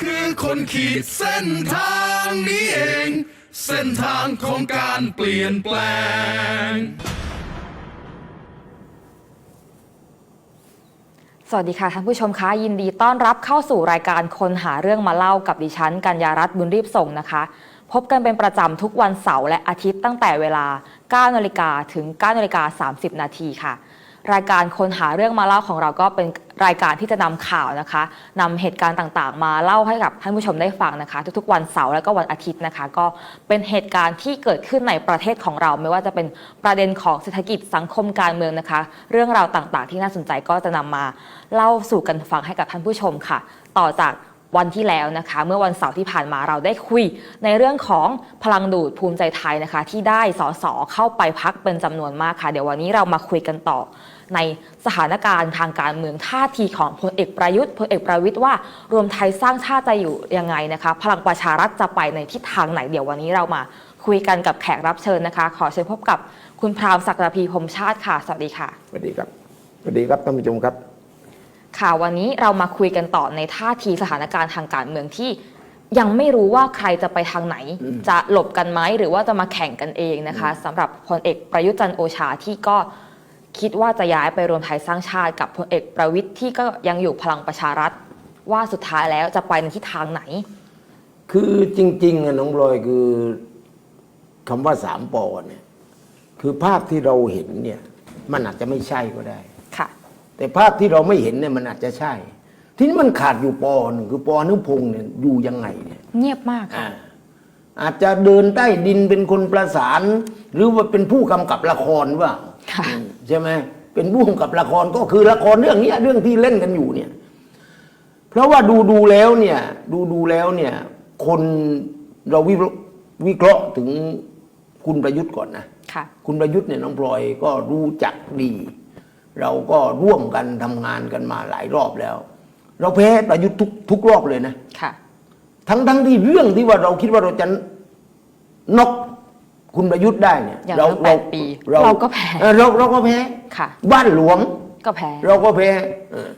คือคนขีดเส้นทางนี้เอง เส้นทางของการเปลี่ยนแปลง สวัสดีค่ะท่านผู้ชมคะยินดีต้อนรับเข้าสู่รายการคนหาเรื่องมาเล่ากับดิฉัน กัญญารัตน์บุญรีบส่งนะคะ พบกันเป็นประจำทุกวันเสาร์และอาทิตย์ตั้งแต่เวลา 9นาฬิกาถึง 9นาฬิกา30 นาทีค่ะ รายการคนหาเรื่องมาเล่าของเราก็เป็นรายการที่จะนำข่าวนะคะนำเหตุการณ์ต่างๆ มาเล่าให้กับท่านผู้ชมได้ฟังนะคะ ทุกๆ วันเสาร์และก็วันอาทิตย์นะคะ ก็เป็นเหตุการณ์ที่เกิดขึ้นในประเทศของเรา ไม่ว่าจะเป็นประเด็นของเศรษฐกิจสังคมการเมืองนะคะ เรื่องราวต่างๆ ที่น่าสนใจก็จะนำมาเล่าสู่กันฟังให้กับท่านผู้ชมค่ะ ต่อจาก วันที่แล้วนะคะ เมื่อวันเสาร์ที่ผ่านมาเราได้คุย ในเรื่องของพลังดูดภูมิใจไทยนะคะ ที่ได้สสเข้าไปพักเป็นจำนวนมากค่ะ เดี๋ยววันนี้เรามาคุยกันต่อ ในสถานการณ์ทางการเมืองท่าทีของพลเอกประยุทธ์พลเอกประวิทย์ว่ารวมไทยสร้างชาติจะอยู่ยังไงนะคะ พลังประชารัฐจะไปในทิศทางไหนเดี๋ยววันนี้เรามาคุยกันกับแขกรับเชิญนะคะ ขอเชิญพบกับคุณพรามศักดิ์พีพรหมชาติค่ะ สวัสดีค่ะ สวัสดีครับ สวัสดีครับท่านผู้ชมครับ ค่ะวันนี้เรามาคุยกันต่อในท่าทีสถานการณ์ทางการเมืองที่ยังไม่รู้ว่าใครจะไปทางไหน จะหลบกันไหมหรือว่าจะมาแข่งกันเองนะคะสำหรับพลเอกประยุทธ์จันทร์โอชาที่ก็คิดว่าจะย้ายไปรวมไทยสร้างชาติกับพลเอกประวิทย์ที่ก็ยังอยู่พลังประชารัฐ ว่าสุดท้ายแล้วจะไปในทิศทางไหน คือจริงๆอะน้องบลอยคือคำว่าสามปอเนี่ยคือภาพที่เราเห็นเนี่ย มันอาจจะไม่ใช่ก็ได้ค่ะ แต่ภาพที่เราไม่เห็นเนี่ยมันอาจจะใช่ ทีนี้มันขาดอยู่ปอหนึ่งคือปออนุพงศ์เนี่ยอยู่ยังไงเนี่ยเงียบมากอ่าค่ะอาจจะเดินใต้ดินเป็นคนประสาน หรือว่าเป็นผู้กำกับละครว่า ค่ะ ใช่ไหมเป็นผู้กำกับละครก็คือละครเรื่องเนี้ยเรื่องที่เล่นกันอยู่เนี่ย เพราะว่าดูดูแล้วเนี่ย ดูดูแล้วเนี่ย คนเราวิวิเคราะห์ถึงคุณประยุทธ์ก่อนนะ ค่ะ คุณประยุทธ์เนี่ยน้องพลอยก็รู้จักดี เราก็ร่วมกันทำงานกันมาหลายรอบแล้ว เราแพ้ประยุทธ์ทุกทุกรอบเลยนะค่ะ ทั้งทั้งที่เรื่องที่ว่าเราคิดว่าเราจะนกคุณประยุทธ์ได้เนี่ยอย่างน้อยแปดปีเราก็แพ้เออเราเราก็แพ้ค่ะ บ้านหลวงก็แพ้ เราก็แพ้เออ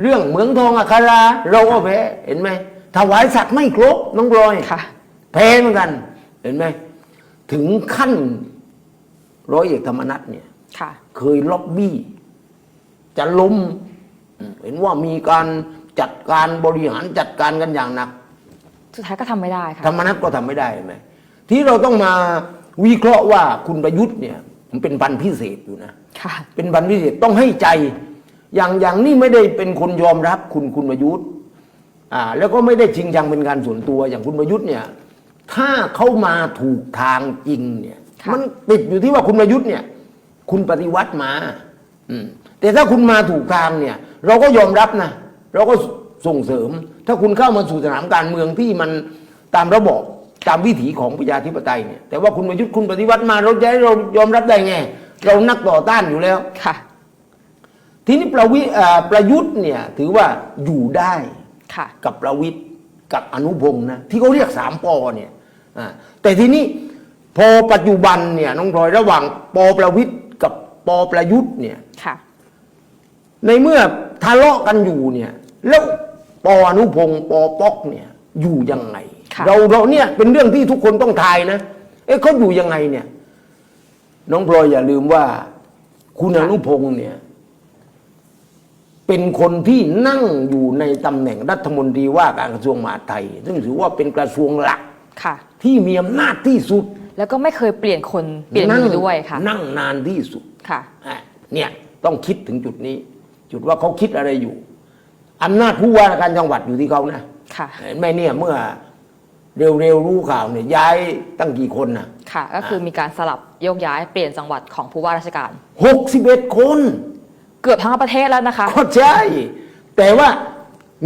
เรื่องเหมืองทองอัคราเราก็แพ้เห็นไหมถวายสัตว์ไม่ครบน้องบลอยค่ะแพ้เหมือนกัน เห็นไหมถึงขั้นร้อยเอกธรรมนัฐเนี่ยค่ะเคยล็อบบี้ จะล้มอืมเห็นว่ามีการจัดการบริหารจัดการกันอย่างหนัก สุดท้ายก็ทำไม่ได้ค่ะธรรมนัตก็ทำไม่ได้เห็นไหมที่เราต้องมาวิเคราะห์ว่าคุณประยุทธ์เนี่ย มันเป็นพันธุ์พิเศษอยู่นะค่ะเป็นพันธุ์พิเศษต้องให้ใจ อย่างอย่างนี้ไม่ได้เป็นคนยอมรับคุณคุณประยุทธ์อ่าแล้วก็ไม่ได้จริงจังเป็นการส่วนตัวอย่างคุณประยุทธ์เนี่ย ถ้าเข้ามาถูกทางจริงเนี่ยค่ะมันติดอยู่ที่ว่าคุณประยุทธ์เนี่ย คุณปฏิวัติมา อืม แต่ถ้าคุณมาถูกทางเนี่ย เราก็ยอมรับนะ เราก็ส่งเสริม ถ้าคุณเข้ามาสู่สนามการเมืองที่มันตามระบอบตามวิถีของประชาธิปไตยเนี่ยแต่ว่าคุณประยุทธ์คุณปฏิวัติมาเราจะให้เรายอมรับได้ไง เรานักต่อต้านอยู่แล้วค่ะ ทีนี้ประวิเอ่อประยุทธ์เนี่ยถือว่าอยู่ได้ค่ะกับประวิทย์กับอนุพงศ์นะที่เขาเรียกสามปอเนี่ยอ่าแต่ทีนี้พอปัจจุบันเนี่ยน้องพลอยระหว่างปอประวิทย์กับปอประยุทธ์เนี่ยค่ะ ในเมื่อทะเลาะกันอยู่เนี่ย แล้วปออนุพงศ์ปอป๊อกเนี่ยอยู่ยังไงค่ะเราเราเนี่ยเป็นเรื่องที่ทุกคนต้องทายนะ เอ๊ะเขาอยู่ยังไงเนี่ย น้องพลอยอย่าลืมว่า คุณอนุพงศ์เนี่ย เป็นคนที่นั่งอยู่ในตำแหน่งรัฐมนตรีว่าการกระทรวงมหาดไทย ซึ่งถือว่าเป็นกระทรวงหลักค่ะ ที่มีอำนาจที่สุด แล้วก็ไม่เคยเปลี่ยนคนเปลี่ยนมือด้วยค่ะ นั่งนานที่สุดค่ะอะเนี่ยต้องคิดถึงจุดนี้ จุดว่าเขาคิดอะไรอยู่อำนาจผู้ว่าราชการจังหวัดอยู่ที่เขานะค่ะเห็นไหมเนี่ยเมื่อเร็วๆรู้ข่าวเนี่ยย้ายตั้งกี่คนนะค่ะ ก็คือมีการสลับโยกย้ายเปลี่ยนจังหวัดของผู้ว่าราชการหกสิบเอ็ดคน เกือบทั้งประเทศแล้วนะคะก็ใช่แต่ว่า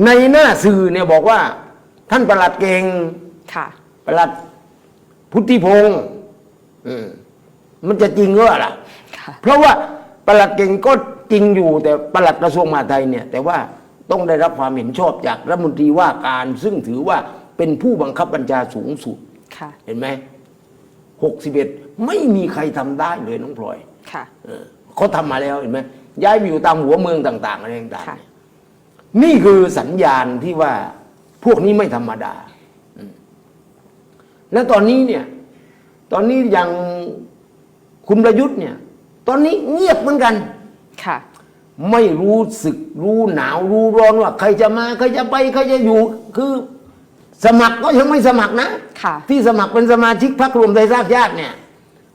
ในหน้าสื่อเนี่ยบอกว่า ท่านประหลัดเก่งค่ะประหลัดพุทธิพงศ์อืมมันจะจริงหรือเปล่าล่ะค่ะเพราะว่าประหลัดเก่งก็ จริงอยู่แต่ประหลัดกระทรวงมหาดไทยเนี่ยแต่ว่าต้องได้รับความเห็นชอบจากรัฐมนตรีว่าการ ซึ่งถือว่าเป็นผู้บังคับบัญชาสูงสุด ค่ะ เห็นไหมหกสิบเอ็ดไม่มีใครทำได้เลยน้องพลอยค่ะเออเขาทำมาแล้วเห็นไหมย้ายไปอยู่ตามหัวเมืองต่าง ๆ อะไรต่างๆค่ะเนี่ยนี่คือสัญญาณที่ว่าพวกนี้ไม่ธรรมดาอืมแล้วตอนนี้เนี่ย ตอนนี้อย่างคุณประยุทธ์เนี่ย ตอนนี้เงียบเหมือนกัน ค่ะ ไม่รู้สึกรู้หนาวรู้ร้อนว่า ใครจะมาใครจะไปใครจะอยู่ คือสมัครก็ยังไม่สมัครนะค่ะ ที่สมัครเป็นสมาชิกพรรครวมไทยสร้างชาติเนี่ย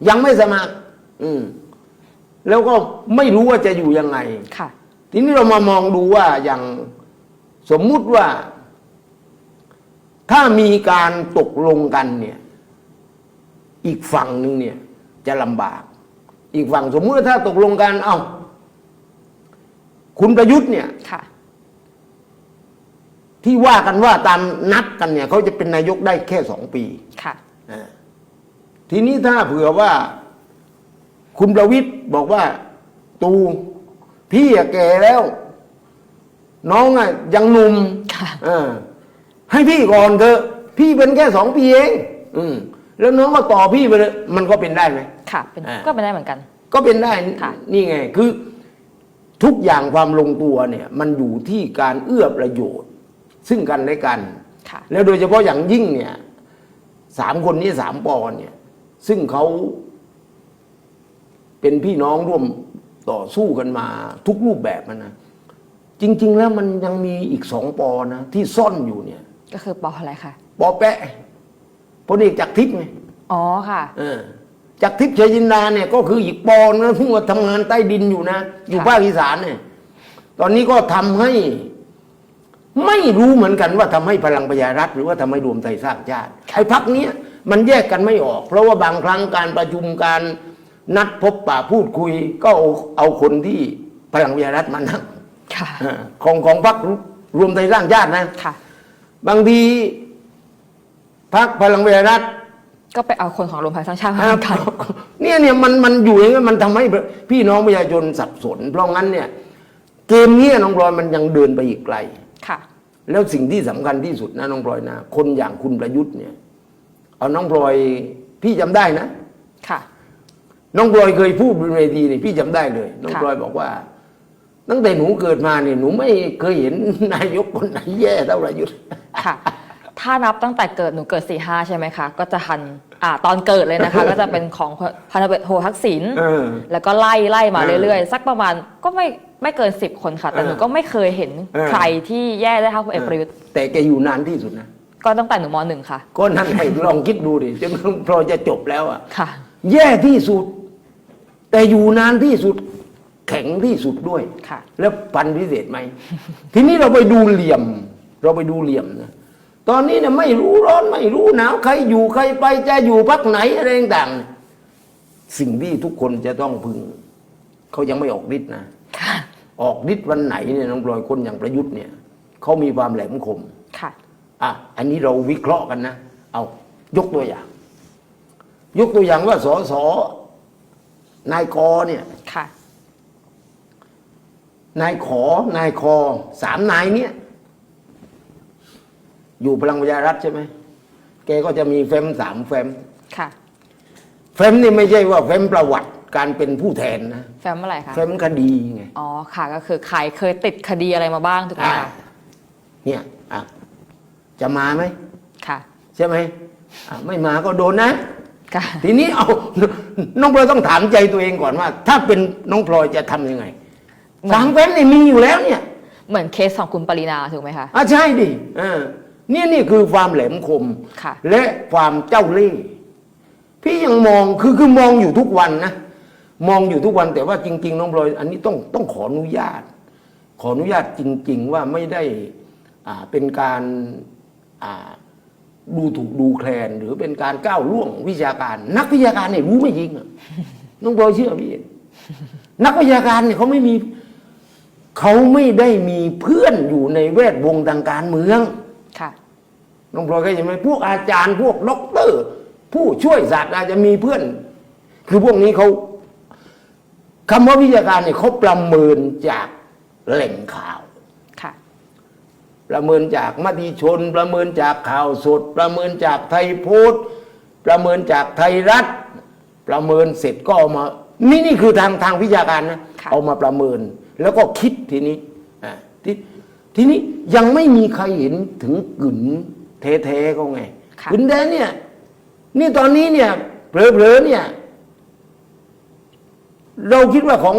ยังไม่สมัคร อืมแล้วก็ไม่รู้ว่าจะอยู่ยังไงค่ะ ทีนี้เรามามองดูว่าอย่างสมมุติว่า ถ้ามีการตกลงกันเนี่ย อีกฝั่งหนึ่งเนี่ย จะลำบาก อีกฝั่งสมมุติว่าถ้าตกลงกัน เอา้า คุณประยุทธ์เนี่ยค่ะที่ว่ากันว่าตามนัดกันเนี่ยเขาจะเป็นนายกได้แค่สองปีค่ะอ่าทีนี้ถ้าเผื่อว่า คุณประวิทย์บอกว่า ตูพี่อะแก่แล้ว น้องอะยังหนุ่มค่ะเออให้พี่ก่อนเถอะ พี่เป็นแค่สองปีเองอืมแล้วน้องก็ต่อพี่ไปเลยมันก็เป็นได้ไหมค่ะ เป็นอ่าก็เป็นได้เหมือนกัน ก็เป็นได้ค่ะนี่ไง คือ ทุกอย่างความลงตัวเนี่ยมันอยู่ที่การเอื้อประโยชน์ ซึ่งกันและกัน ค่ะแล้วโดยเฉพาะอย่างยิ่งเนี่ยสามคนนี้สามปอเนี่ย ซึ่งเขาเป็นพี่น้องร่วมต่อสู้กันมาทุกรูปแบบมันนะจริง ๆ แล้วมันยังมีอีกสองปอนะที่ซ่อนอยู่เนี่ย ก็คือปออะไรคะปอแปะพลเอกจากรทิพย์ไงอ๋อค่ะ เออ จากรทิพย์ชัยจินดาเนี่ยก็คืออีกปอนะที่ว่าทำงานใต้ดินอยู่นะ อยู่ค่ะภาคอีสานเนี่ย ตอนนี้ก็ทำให้ไม่รู้เหมือนกันว่าทำให้พลังประชารัฐหรือว่าทำให้รวมไทยสร้างชาติไอ้พักเนี้ยมันแยกกันไม่ออก เพราะว่าบางครั้งการประชุมการนัดพบปะพูดคุย ก็เอาเอาคนที่พลังประชารัฐมานั่งค่ะเออของของพรรครวมไทยสร้างชาตินะค่ะบางทีพรรคพลังประชารัฐ ก็ไปเอาคนของรวมไทยสร้างชาติมาเหมือนกัน เนี่ยเนี่ยมันมันอยู่อย่างนี้มันทำให้พี่น้องประชาชนสับสน เพราะงั้นเนี่ยเกมเนี้ยน้องพลอยมันยังเดินไปอีกไกล ค่ะ แล้วสิ่งที่สำคัญที่สุดนะน้องพลอยนะ คนอย่างคุณประยุทธ์เนี่ย เอาน้องพลอยพี่จำได้นะ ค่ะ น้องพลอยเคยพูดบนเวทีนี่พี่จำได้เลย น้องค่ะ พลอยบอกว่า ตั้งแต่หนูเกิดมาเนี่ยหนูไม่เคยเห็นนายกคนไหนแย่เท่าประยุทธ์ ค่ะ ถ้านับตั้งแต่เกิดหนูเกิดสี่ห้าใช่ไหมคะ ก็จะทันอ่าตอนเกิดเลยนะคะ ก็จะเป็นของพันธเอกโททักษิณเออ แล้วก็ไล่ไล่มาเออเรื่อยๆ สักประมาณก็ไม่ไม่เกินสิบคนค่ะ แต่เออหนูก็ไม่เคยเห็นเออ ใครที่แย่ได้เท่าพลเอกประยุทธ์แต่แกอยู่นานที่สุดนะ ก็ตั้งแต่หนูมหนึ่งค่ะ ก็นั่นให้ลองคิดดูดิจนพลอยจะจบแล้วอะค่ะ แย่ที่สุด แต่อยู่นานที่สุด แข็งที่สุดด้วย ค่ะ แล้วปันพิเศษไหม ทีนี้เราไปดูเหลี่ยม เราไปดูเหลี่ยมนะ ตอนนี้เนี่ยไม่รู้ร้อนไม่รู้หนาวใครอยู่ใครไปจะอยู่พักไหนอะไรต่างๆสิ่งที่ทุกคนจะต้องพึงเขายังไม่ออกฤทธิ์นะค่ะออกฤทธิ์วันไหนเนี่ยน้องปลอยคนอย่างประยุทธ์เนี่ยเขามีความแหลมคมค่ะอะอันนี้เราวิเคราะห์กันนะ เอายกตัวอย่าง ยกตัวอย่างว่าสอสอนายกอเนี่ยค่ะนายขอนายคอสามนายเนี่ย อยู่พลังประชารัฐใช่ไหมแกก็จะมีเฟมสามเฟมค่ะ เฟมนี่ไม่ใช่ว่าเฟมประวัติการเป็นผู้แทนนะแฟมเมื่อไหร่คะเฟมคดีไงอ๋อค่ะก็คือใครเคยติดคดีอะไรมาบ้างถูกไหมอ่าคะเนี่ยอะจะมาไหมค่ะใช่ไหมอะไม่มาก็โดนนะ ค่ะ ทีนี้เอา น้องพลอยต้องถามใจตัวเองก่อนว่า ถ้าเป็นน้องพลอยจะทำยังไงเหมือน สามเฟ้นนี่มีอยู่แล้วเนี่ยเหมือนเคสของคุณปรินาถูกไหมคะ อะใช่ดิอ่า นี่นี่คือความแหลมคมค่ะ และความเจ้าเล่ห์พี่ยังมองคือคือมองอยู่ทุกวันนะมองอยู่ทุกวันแต่ว่าจริง ๆ น้องพลอย อันนี้ต้องต้องขออนุญาต ขออนุญาตจริง ๆ ว่าไม่ได้อ่าเป็นการอ่าดูถูกดูแคลน หรือเป็นการก้าวล่วงวิชาการ นักวิชาการเนี่ยรู้ไม่จริงอะ น้องพลอยเชื่อพี่นักวิชาการเนี่ยเขาไม่มี เขาไม่ได้มีเพื่อนอยู่ในแวดวงทางการเมืองค่ะ น้องพลอยก็จะไหมพวกอาจารย์พวกด็อกเตอร์ ผู้ช่วยศาสตราจจะมีเพื่อน คือพวกนี้เขาคำว่าวิชาการเนี่ยเขาประเมินจากแหล่งข่าวค่ะประเมินจากมติชน ประเมินจากข่าวสด ประเมินจากไทยโพสต์ประเมินจากไทยรัฐ ประเมินเสร็จก็เอามา นี่นี่คือทางทางวิชาการนะค่ะเอามาประเมิน แล้วก็คิดทีนี้อะที่ทีนี้ยังไม่มีใครเห็นถึงกึ๋น แท้ๆเขาไงค่ะกึ๋นแท้เนี่ย นี่ตอนนี้เนี่ยเผลอๆเนี่ย เราคิดว่าของ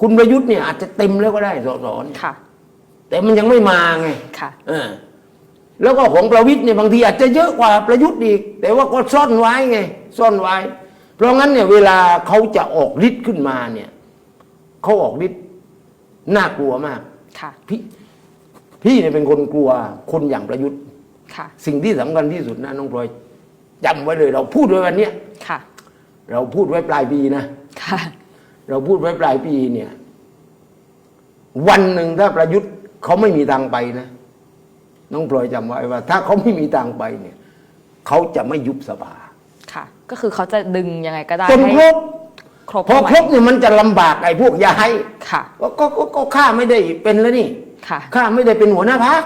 คุณประยุทธ์เนี่ย อาจจะเต็มแล้วก็ได้สสเนี่ยค่ะ แต่มันยังไม่มาไงค่ะเออแล้วก็ของประวิทย์เนี่ยบางทีอาจจะเยอะกว่าประยุทธ์อีก แต่ว่าก็ซ่อนไว้ไง ซ่อนไว้ เพราะงั้นเนี่ย เวลาเขาจะออกฤทธิ์ขึ้นมาเนี่ยเขาออกฤทธิ์น่ากลัวมาก ค่ะ พี่พี่เนี่ยเป็นคนกลัวคนอย่างประยุทธ์ค่ะ สิ่งที่สำคัญที่สุดนะน้องพลอยจำไว้เลย เราพูดไว้วันเนี้ยค่ะ เราพูดไว้ปลายปีนะค่ะ เราพูดไว้ปลายปีเนี่ย วันหนึ่งถ้าประยุทธ์เขาไม่มีทางไปนะน้องพลอยจำไว้ว่า ถ้าเขาไม่มีทางไปเนี่ยเขาจะไม่ยุบสภาค่ะ ก็คือเขาจะดึงยังไงก็ได้จนให้ครบ ครบพอเข้ามาครบเนี่ยมันจะลำบากไอ้พวกย้ายค่ะ ก็ก็ก็ก็ข้าไม่ได้เป็นแล้วนี่ ค่ะ ข้าไม่ได้เป็นหัวหน้าพัก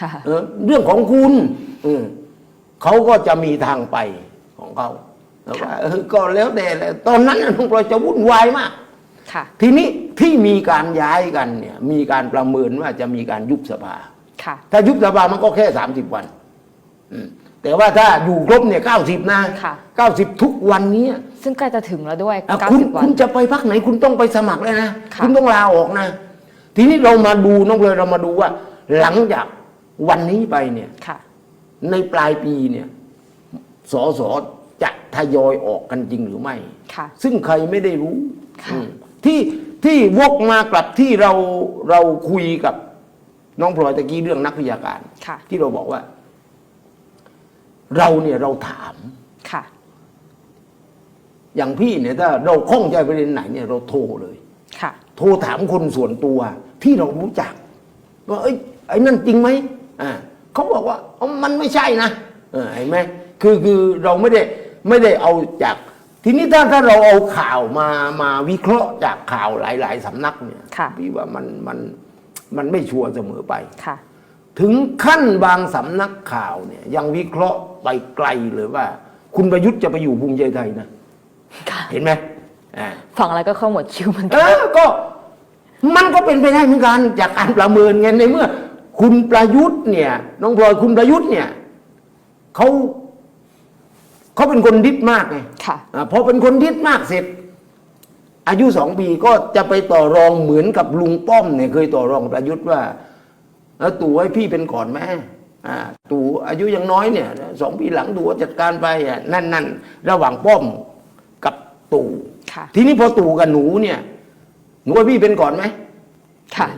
ค่ะเออเรื่องของคุณเออเขาก็จะมีทางไปของเขาแล้วว่าเออก็แล้วแต่แหละตอนนั้นน่ะน้องพลอยจะวุ่นวายมากค่ะทีนี้ที่มีการย้ายกันเนี่ย มีการประเมินว่าจะมีการยุบสภาค่ะถ้ายุบสภามันก็แค่สามสิบวันอืมแต่ว่าถ้าอยู่ครบเนี่ยเก้าสิบนะค่ะเก้าสิบทุกวันเนี้ยซึ่งใกล้จะถึงแล้วด้วยอะคุณ90วัคุนณจะไปพักไหนคุณต้องไปสมัครเลยนะค่ะคุณต้องลาออกนะ ทีนี้เรามาดูน้องเลยเรามาดูว่า หลังจากวันนี้ไปเนี่ยค่ะ ในปลายปีเนี่ยสอสอจะทยอยออกกันจริงหรือไม่ ค่ะ ซึ่งใครไม่ได้รู้ค่ะ อืมที่ที่วกมากลับที่เราเราคุยกับน้องพลอยตะกี้เรื่องนักวิชาการ ค่ะ ที่เราบอกว่า เราเนี่ยเราถาม ค่ะ อย่างพี่เนี่ยถ้าเราข้องใจประเด็นไหนเนี่ยเราโทรเลย ค่ะ โทรถามคนส่วนตัว ที่เรารู้จักว่าเอ้ยไอ้นั่นจริงไหมอ่าเขาบอกว่าอ๋อมันไม่ใช่นะเออเห็นไหมคือคือเราไม่ได้ไม่ได้เอาจากทีนี้ถ้าถ้าเราเอาข่าวมามาวิเคราะห์จากข่าวหลาย ๆสำนักเนี่ยค่ะพี่ว่ามันมันมันไม่ชัวร์เสมอไปค่ะถึงขั้นบางสำนักข่าวเนี่ย ยังวิเคราะห์ไปไกลเลยว่า คุณประยุทธ์จะไปอยู่ภูมิใจไทยนะค่ะเห็นไหมอ่าฟังอะไรก็เข้าหมดคิวเหมือนเอกันอก็ มันก็เป็นไปได้เหมือนกันจากการประเมินไงในเมื่อ คุณประยุทธ์เนี่ยน้องพลอยคุณประยุทธ์เนี่ยเขาเขาเป็นคนดิดมากไงค่ะอ่าพอเป็นคนดิดมากเสร็จ อายุสองปีก็จะไปต่อรองเหมือนกับลุงป้อมเนี่ยเคยต่อรองกับประยุทธ์ว่าแล้วตู่ให้พี่เป็นก่อนไหมอ่าตู่อายุยังน้อยเนี่ยสองปีหลังตู่ก็จัดการไปอะนั่นนั่นระหว่างป้อมกับตู่ค่ะทีนี้พอตู่กับหนูเนี่ย หนูว่าพี่เป็นก่อนไหมค่ะ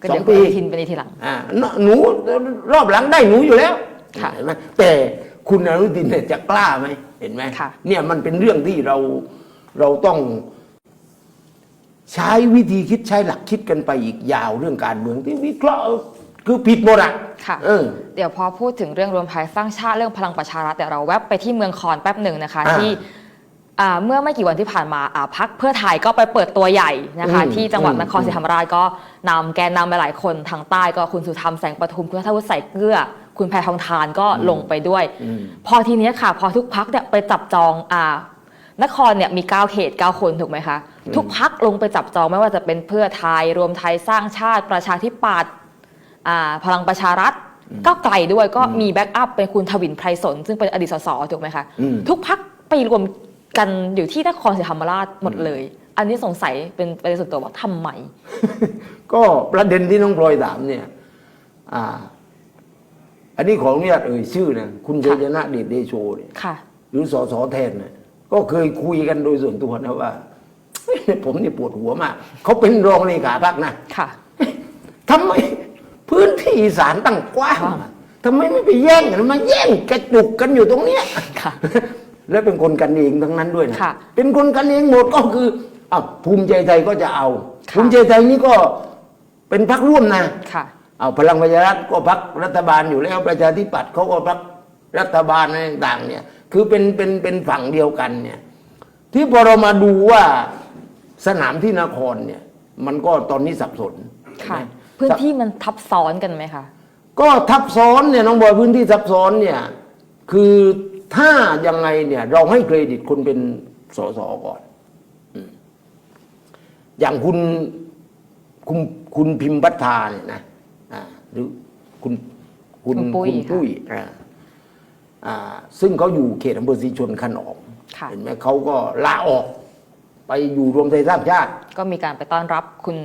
ก็เดี๋ยวสองปีคุณอนุทินไปในทีหลังอ่าหนูรอบหลังได้หนูอยู่แล้วค่ะเห็นไหมแต่คุณอนุทินเนี่ยจะกล้าไหมเห็นไหมค่ะเนี่ยมันเป็นเรื่องที่เราเราต้อง ใช้วิธีคิดใช้หลักคิดกันไปอีกยาวเรื่องการเมืองที่วิเคราะห์คือผิดหมดอะค่ะเออเดี๋ยวพอพูดถึงเรื่องรวมไทยสร้างชาติเรื่องพลังประชารัฐเดี๋ยวเราแวบไปที่เมืองคอนแป๊บหนึ่งนะคะอ่าที่อ่า เมื่อไม่กี่วันที่ผ่านมาอ่าพักเพื่อไทยก็ไปเปิดตัวใหญ่นะคะอืมที่จังหวัดอืมนครศรีธรรมราชก็นำแกนนำไปหลายคนทางใต้ก็คุณสุธรรมแสงประทุมคุณทัศวุฒิใส่เกลือ คุณแพทองทานก็ลงไปด้วยอืมพอทีเนี้ยค่ะ พอทุกพักเนี่ยไปจับจองอ่านครเนี่ยมี 9 เขต 9 คนถูกไหมคะ ทุกพักลงไปจับจองไม่ว่าจะเป็นเพื่อไทยรวมไทยสร้างชาติประชาธิปัตย์อ่าพลังประชารัฐก็ไกลด้วยก็มีแบ็กอัพเป็นคุณทวินไพรสนซึ่งเป็นอดีตสสถูกไหมคะอืมทุกพักไปรวม กันอยู่ที่นครศรีธรรมราชหมดเลย อันนี้สงสัยเป็นประเด็นส่วนตัวว่าทำไม ก็ประเด็นที่น้องพลอยถามเนี่ย อ่า อันนี้ขออนุญาตเอ่ยชื่อนะคุณชัยชนะเดชเดโชเนี่ยค่ะ หรือสอสอแทนเนี่ยก็เคยคุยกันโดยส่วนตัวนะว่า ผมนี่ปวดหัวมาก เขาเป็นรองเลขาพักนะค่ะทำไมพื้นที่อีสานตั้งกว้างอะทำไมไม่ไปแย่งกันมาแย่งกระจุกกันอยู่ตรงเนี้ยค่ะ และเป็นคนกันเองทั้งนั้นด้วยนะค่ะเป็นคนกันเองหมดก็คืออะภูมิใจไทยก็จะเอา ค่ะ ภูมิใจไทยนี่ก็เป็นพักร่วมนะค่ะ เอาพลังประชารัฐก็พักรัฐบาลอยู่แล้วประชาธิปัตย์เขาก็พักรัฐบาลอะไรต่างๆเนี่ยคือเป็นเป็นเป็นฝั่งเดียวกันเนี่ยที่พอเรามาดูว่าสนามที่นครเนี่ยมันก็ตอนนี้สับสนค่ะเห็นไหมพื้นที่มันทับซ้อนกันไหมคะ ก็ทับซ้อนเนี่ยน้องบอยพื้นที่ทับซ้อนเนี่ย คือ ถ้ายังไงเนี่ยเราให้เครดิตคนเป็นสสก่อนอืมอย่างคุณคุณคุณพิมพ์พัฒนาเนี่ยนะหรือคุณคุณคุณปุ้ยคุณปุ้ยอ่าอ่าซึ่งเขาอยู่เขตอำเภอศรีชนขนอมค่ะเห็นไหมเขาก็ลาออก ไปอยู่รวมไทยสร้างชาติ ก็มีการไปต้อนรับคุณ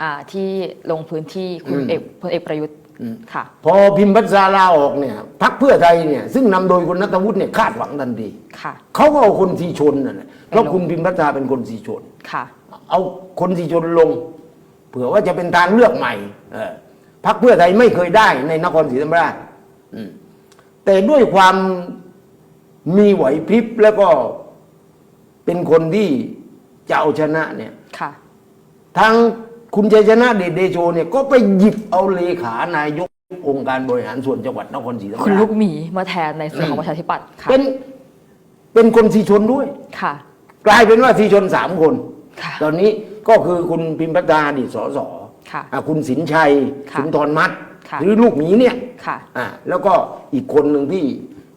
อ่าที่ลงพื้นที่คุณอืมเอกพลเอกประยุทธ์ ค่ะพอพิมพ์พัชราลาออกเนี่ยพักเพื่อไทยเนี่ยซึ่งนำโดยคุณนัทวุฒิเนี่ยคาดหวังทันทีค่ะเขาก็เอาคนสีชนนั่นแหละเพราะไปลงคุณพิมพ์พัชราเป็นคนสีชนค่ะเอาคนสีชนลง เผื่อว่าจะเป็นทางเลือกใหม่เออพักเพื่อไทยไม่เคยได้ในนครศรีธรรมราชอืมแต่ด้วยความมีไหวพริบแล้วก็เป็นคนที่จะเอาชนะเนี่ยค่ะทาง คุณชัยชนะเดชเดโชเนี่ยก็ไปหยิบเอาเลขานายกองค์การบริหารส่วนจังหวัดนครศรีธรรมคุณราลูชกหมีมาแทนในส่วนของประชาธิปัตย์ค่ะเป็นเป็นคนสีชนด้วยค่ะ กลายเป็นว่าสีชนสามคนค่ะตอนนี้ก็คือคุณพิมพ์พัฒนาอดีตสสค่ะอะคุณสินชัยค่ะสุนทรมัดค่ะหรือลูกหมีเนี่ยค่ะอะแล้วก็อีกคนหนึ่งที่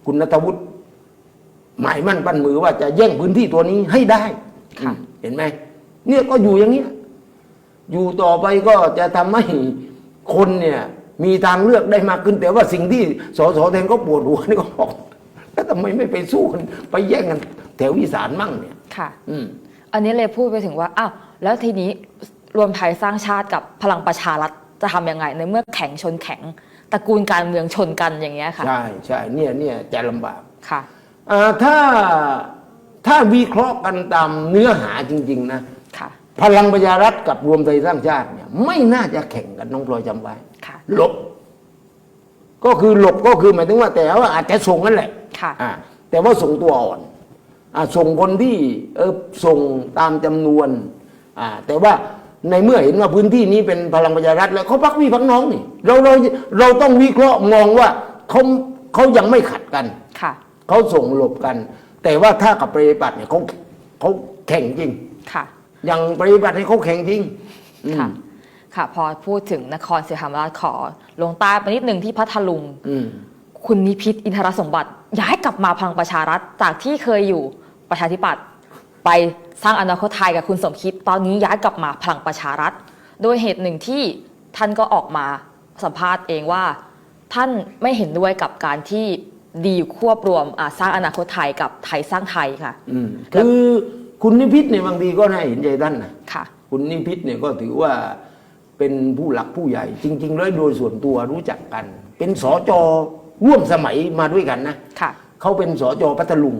คุณนัทวุฒิหมายมั่นปั้นมือว่าจะแย่งพื้นที่ตัวนี้ให้ได้ค่ะอืมเห็นไหมเนี่ยก็อยู่อย่างเนี้ย อยู่ต่อไปก็จะทำให้คนเนี่ยมีทางเลือกได้มากขึ้น แต่ว่าสิ่งที่สสแทนก็ปวดหัวนี่ก็บอกแล้วทำไมไม่ไปสู้กันไปแย่งกันแถวอีสานมั่งเนี่ยค่ะ อืมอันนี้เลยพูดไปถึงว่าอ้าวแล้วทีนี้รวมไทยสร้างชาติกับพลังประชารัฐจะทำยังไงในเมื่อแข็งชนแข็งตระกูลการเมืองชนกันอย่างเงี้ยค่ะ ใช่ใช่เนี่ยเนี่ยจะลำบากค่ะอ่าถ้าถ้าวิเคราะห์กันตามเนื้อหาจริง ๆ นะค่ะ พลังประชารัฐกับรวมไทยสร้างชาติเนี่ยไม่น่าจะแข่งกันน้องพลอยจำไว้ค่ะหลบ ก็คือหลบก็คือหมายถึงว่าแต่ว่าอาจจะส่งนั่นแหละค่ะ อ่าแต่ว่าส่งตัวอ่อนอ่าส่งคนที่เออส่งตามจำนวนอ่าแต่ว่าในเมื่อเห็นว่าพื้นที่นี้เป็นพลังประชารัฐแล้วเขาพักพี่พักน้องนี่เราเราเราต้องวิเคราะห์มองว่าเขาเขายังไม่ขัดกันค่ะเขาส่งหลบกัน แต่ว่าถ้ากับปฏิบัติเนี่ยเขาเขาแข่งจริงค่ะ อย่างปฏิบัติให้เขาแข่งจริงอืม ค่ะ ค่ะ พอพูดถึงนครศรีธรรมราชขอ ลงใต้ไปนิดหนึ่งที่พัทลุง อืม คุณนิพิษอินทรสมบัติ ย้ายกลับมาพลังประชารัฐจากที่เคยอยู่ประชาธิปัตย์ไปสร้างอนาคตไทยกับคุณสมคิด ตอนนี้ย้ายกลับมาพลังประชารัฐ โดยเหตุหนึ่งที่ท่านก็ออกมาสัมภาษณ์เองว่า ท่านไม่เห็นด้วยกับการที่ดีลควบรวมอ่าสร้างอนาคตไทยกับไทยสร้างไทยค่ะ อืมคือ คุณนิพิษเนี่ยบางทีก็น่าเห็นใจท่านนะค่ะ คุณนิพิษเนี่ยก็ถือว่าเป็นผู้หลักผู้ใหญ่ จริง ๆ แล้วโดยส่วนตัวรู้จักกัน เป็นสจร่วมสมัยมาด้วยกันนะค่ะ เขาเป็นสจพัทลุง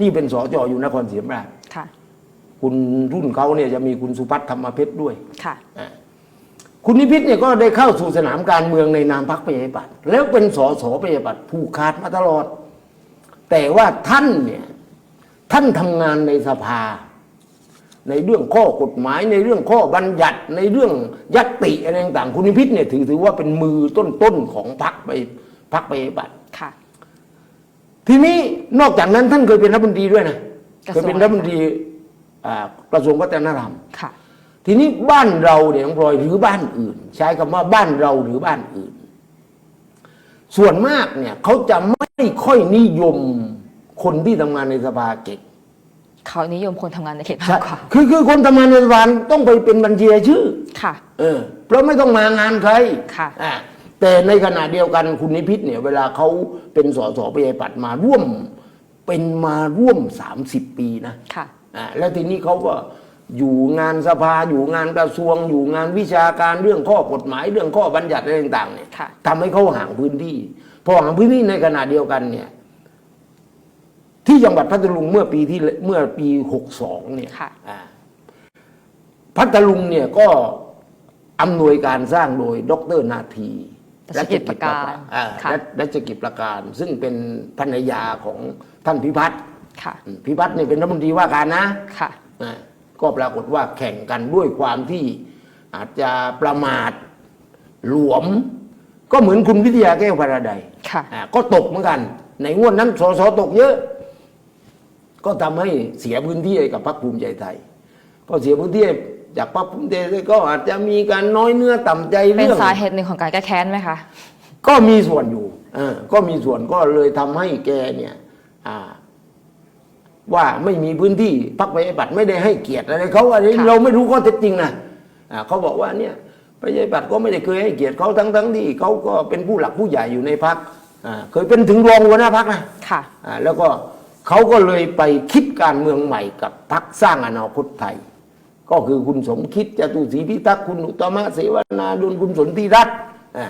นี่เป็นสจอยู่นครศรีธรรมราชค่ะ คุณรุ่นเขาเนี่ยจะมีคุณสุพัฒน์ธรรมเพชรด้วยค่ะอ่าคุณนิพิษเนี่ยก็ได้เข้าสู่สนามการเมืองในนามพรรคประชาธิปัตย์แล้วเป็นสสประชาธิปัตย์ผูกขาดมาตลอด แต่ว่าท่านเนี่ย ท่านทำงานในสภา ในเรื่องข้อกฎหมายในเรื่องข้อบัญญัติในเรื่องยัตติอะไรต่างๆคุณนิพิษเนี่ยถือถือว่าเป็นมือต้นๆของพรรคไปพรรคประชาธิปัตย์ค่ะ ทีนี้นอกจากนั้นท่านเคยเป็นรัฐมนตรีด้วยนะกระทเครวงยเป็นรัฐมนตรีอ่ากระทรวงวัฒนธรรมค่ะ ทีนี้บ้านเราเนี่ยน้องพลอยหรือบ้านอื่น ใช้คำว่าบ้านเราหรือบ้านอื่น ส่วนมากเนี่ยเขาจะไม่ค่อยนิยม คนที่ทำงานในสภาเก่งเขานิยมคนทำงานในเขตมากกว่าคือคือคนทำงานในสภาต้องไปเป็นบัญชีรายชื่อค่ะ เออ เพราะไม่ต้องมางานใครค่ะอ่าแต่ในขณะเดียวกันคุณนิพิษเนี่ย เวลาเขาเป็นสสประชาธิปัตย์มาร่วมเป็นมาร่วม 30 ปีนะค่ะอ่าแล้วทีนี้เขาก็อยู่งานสภาอยู่งานกระทรวง อยู่งานวิชาการเรื่องข้อกฎหมาย เรื่องข้อบัญญัติอะไรต่างๆเนี่ยค่ะทำให้เขาห่างพื้นที่พอห่างพื้นที่ในขณะเดียวกันเนี่ย ที่จังหวัดพัทลุงเมื่อปีที่เมื่อปีหกสองเนี่ยค่ะอ่าพัทลุงเนี่ยก็อำนวยการสร้างโดยดรนาทีรัชกิจประการอ่าค่ะรัชรัชกิจประการ ซึ่งเป็นภรรยาของท่านพิพัฒน์ค่ะอืมพิพัฒน์เนี่ยเป็นรัฐมนตรีว่าการนะค่ะอ่าก็ปรากฏว่าแข่งกันด้วยความที่อาจจะประมาทหลวม ก็เหมือนคุณวิทยาแก้วพาราไดซ์ค่ะอ่าก็ตกเหมือนกัน ในงวดนั้นสสตกเยอะ ก็ทำให้เสียพื้นที่ให้กับพรรคภูมิใจไทยก็เสียพื้นที่จากพรรคภูมิใจไทยก็อาจจะมีการน้อยเนื้อต่ำใจเป็นเรื่องสาเหตุหนึ่งของการแก้แค้นไหมคะก็มีส่วนอยู่เออก็มีส่วนก็เลยทำให้แกเนี่ยอ่าว่าไม่มีพื้นที่พักประชาธิปัตย์ไม่ได้ให้เกียรติอะไรเขาอันนี้ค่ะเราไม่รู้ข้อเท็จจริงนะอ่าเขาบอกว่าเนี่ยประชาธิปัตย์ก็ไม่ได้เคยให้เกียรติเขาทั้งทั้งที่เขาก็เป็นผู้หลักผู้ใหญ่อยู่ในพักเคยเป็นถึงรองหัวหน้าพักนะค่ะอ่าแล้วก็ เขาก็เลยไปคิดการเมืองใหม่กับพักสร้างอนาคตไทย ก็คือคุณสมคิดจตุศรีพิทักษ์คุณอุตตมะเสวนาดุลคุณสนธิรัตน์อ่า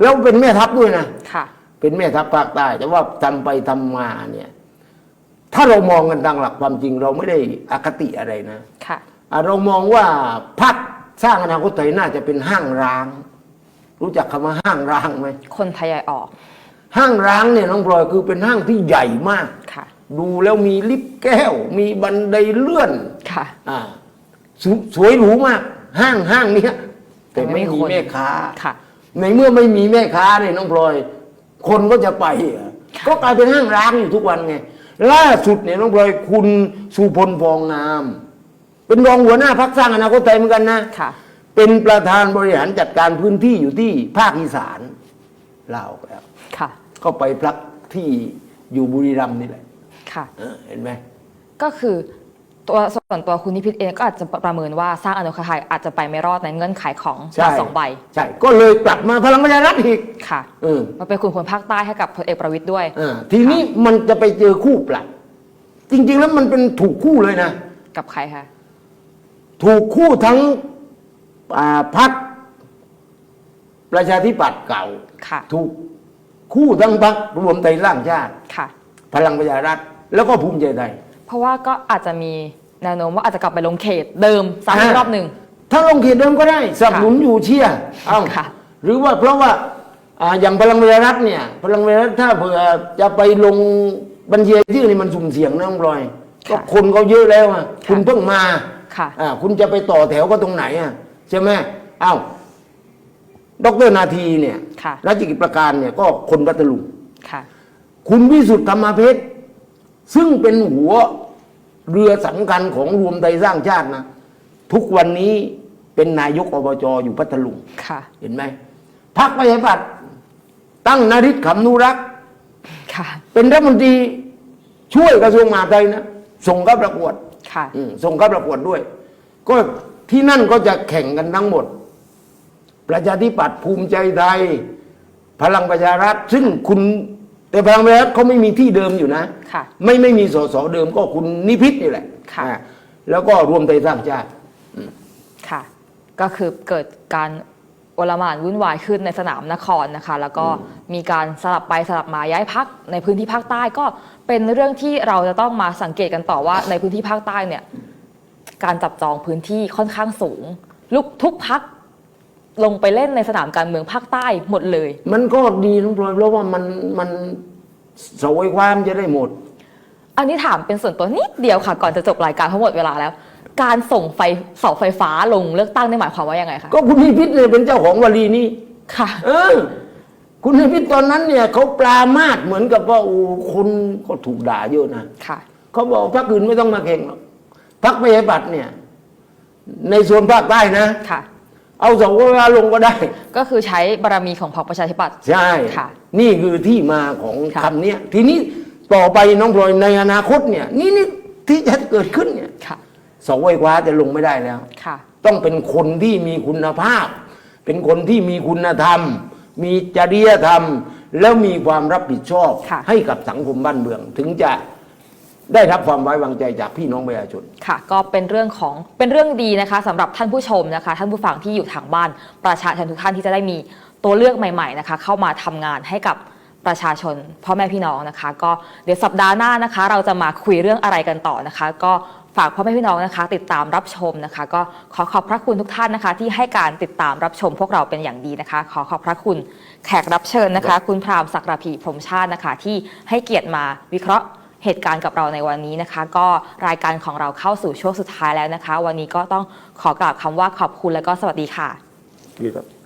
แล้วเป็นแม่ทัพด้วยนะค่ะ เป็นแม่ทัพภาคใต้แต่ว่าทำไปทำมาเนี่ย ถ้าเรามองกันตามหลักความจริงเราไม่ได้อคติอะไรนะค่ะอะเรามองว่าพักสร้างอนาคตไทยน่าจะเป็นห้างร้าง รู้จักคำว่าห้างร้างไหมคนทยอยออก ห้างร้างเนี่ยน้องพลอยคือเป็นห้างที่ใหญ่มากค่ะ ดูแล้วมีลิฟต์แก้ว มีบันไดเลื่อนค่ะ อ่าสสวยหรูมาก ห้างห้างเนี้ยแต่ไม่แต่ไม่มีมีคนแม่ค้าค่ะ ในเมื่อไม่มีแม่ค้าเนี่ยน้องพลอย คนก็จะไปเหรอก็กลายเป็นห้างร้างอยู่ทุกวันไงล่าสุดเนี่ยน้องพลอยคุณสุพลฟองงาม เป็นรองหัวหน้าพักสร้างอนาคตไทยเหมือนกันนะค่ะ เป็นประธานบริหารจัดการพื้นที่อยู่ที่ภาคอีสานลาออกแล้วค่ะ ก็ไปพักที่อยู่บุรีรัมย์นี่แหละ ค่ะ เออเห็นไหมก็คือตัวส่วนตัวคุณนิพิษเองก็อาจจะประเมินว่าสร้างอนุคไทยอาจจะไปไม่รอดในเงื่อนไขของใช่สองใบใช่ ก็เลยกลับมาพลังประชารัฐอีกค่ะเออมาเป็นคุณพลภาคใต้ให้กับพลเอกประวิตยด้วยเออทีนี้มันจะไปเจอคู่ปรับจริง ๆ แล้วมันเป็นถูกคู่เลยนะ กับใครคะถูกคู่ทั้งอ่าพักประชาธิปัตย์เก่า ค่ะ ถูกคู่ทั้งพักรวมไทยสร้างชาติ ค่ะ พลังประชารัฐ แล้วก็ภูมิใจไทย เพราะว่าก็อาจจะมีแนวโน้มว่าอาจจะกลับไปลงเขตเดิมซ้ำอีกรอบหนึ่ง ถ้าลงเขตเดิมก็ได้สนับสนุนอยู่เชียร์เอ้าค่ะ หรือว่าเพราะว่าอ่าอย่างพลังประชารัฐเนี่ยพลังประชารัฐถ้าเผื่อจะไปลงบัญชีรายชื่อนี่มันสุ่มเสี่ยงนะน้องพลอยก็คนเขาเยอะแล้วอะคุณเพิ่งมาค่ะอ่าคุณจะไปต่อแถวก็ตรงไหนอะใช่ไหมเอ้าดรนาทีเนี่ยค่ะรัชกิจประการเนี่ยก็คนพัทลุงค่ะ คุณวิสุทธิ์ธรรมเพชร ซึ่งเป็นหัวเรือสำคัญของรวมไทยสร้างชาตินะ ทุกวันนี้เป็นนายกอบจอยู่พัทลุงค่ะ เห็นไหมพรรคประชาธิปัตย์ตั้งนริศขำนุรักษ์ค่ะ เป็นรัฐมนตรีช่วยกระทรวงมหาดไทยนะ ส่งเข้าประกวดค่ะอืมส่งเข้าประกวดด้วย ก็ที่นั่นก็จะแข่งกันทั้งหมด ประชาธิปัตย์ภูมิใจไทย พลังประชารัฐ ซึ่งคุณ แต่พลังประชารัฐเขาไม่มีที่เดิมอยู่นะ ค่ะ ไม่ไม่มีสสเดิมก็คุณนิพิษนี่แหละค่ะ อ่าแล้วก็รวมไทยสร้างชาติ ค่ะ ก็คือเกิดการโอลหมานวุ่นวายขึ้นในสนามนครนะคะ แล้วก็มีการสลับไปสลับมาย้ายพักในพื้นที่ภาคใต้ก็เป็นเรื่องที่เราจะต้องมาสังเกตกันต่อว่าในพื้นที่ภาคใต้เนี่ย การจับจองพื้นที่ค่อนข้างสูง ลุกทุกพัก ลงไปเล่นในสนามการเมืองภาคใต้หมดเลย มันก็ดีน้องพลอยเพราะว่ามันมันเสวยความจะได้หมด อันนี้ถามเป็นส่วนตัวนิดเดียวค่ะ ก่อนจะจบรายการเพราะหมดเวลาแล้ว การส่งไฟเสาไฟฟ้าลงเลือกตั้งนี่หมายความว่ายังไงคะก็คุณนิพิษเนี่ยเป็นเจ้าของวลีนี้ค่ะ เออ คุณนิพิษตอนนั้นเนี่ยเขาปลามาดเหมือนกับว่าโอ้คนก็ถูกด่าเยอะนะค่ะ เขาบอกพรรคอื่นไม่ต้องมาแข่งหรอกพรรคประชาธิปัตย์เนี่ย ในส่วนภาคใต้นะค่ะ เอาสวลงก็ได้ ก็คือใช้บารมีของพรรคประชาธิปัตย์ใช่ค่ะ นี่คือที่มาของค่ะคำเนี้ยทีนี้ต่อไปน้องพลอยในอนาคตเนี่ย นี่นี่ที่จะเกิดขึ้นเนี่ยค่ะสวคว้าจะลงไม่ได้แล้วค่ะต้องเป็นคนที่มีคุณภาพ เป็นคนที่มีคุณธรรม มีจริยธรรม แล้วมีความรับผิดชอบค่ะให้กับสังคมบ้านเมืองถึงจะ ได้รับความไว้วางใจจากพี่น้องประชาชน ค่ะ ก็เป็นเรื่องของเป็นเรื่องดีนะคะสำหรับท่านผู้ชมนะคะ ท่านผู้ฟังที่อยู่ทางบ้านประชาชนทุกท่านที่จะได้มีตัวเลือกใหม่ๆนะคะ เข้ามาทำงานให้กับประชาชนพ่อแม่พี่น้องนะคะ ก็เดี๋ยวสัปดาห์หน้านะคะ เราจะมาคุยเรื่องอะไรกันต่อนะคะ ก็ฝากพ่อแม่พี่น้องนะคะ ติดตามรับชมนะคะ ก็ขอขอบพระคุณทุกท่านนะคะ ที่ให้การติดตามรับชมพวกเราเป็นอย่างดีนะคะ ขอขอบพระคุณแขกรับเชิญนะคะ คุณพรามศักดิ์พีพรหมชาตินะคะ ที่ให้เกียรติมาวิเคราะห์ เหตุการณ์กับเราในวันนี้นะคะ ก็รายการของเราเข้าสู่ช่วงสุดท้ายแล้วนะคะ วันนี้ก็ต้องขอกล่าวคำว่าขอบคุณและก็สวัสดีค่ะ ดีครับ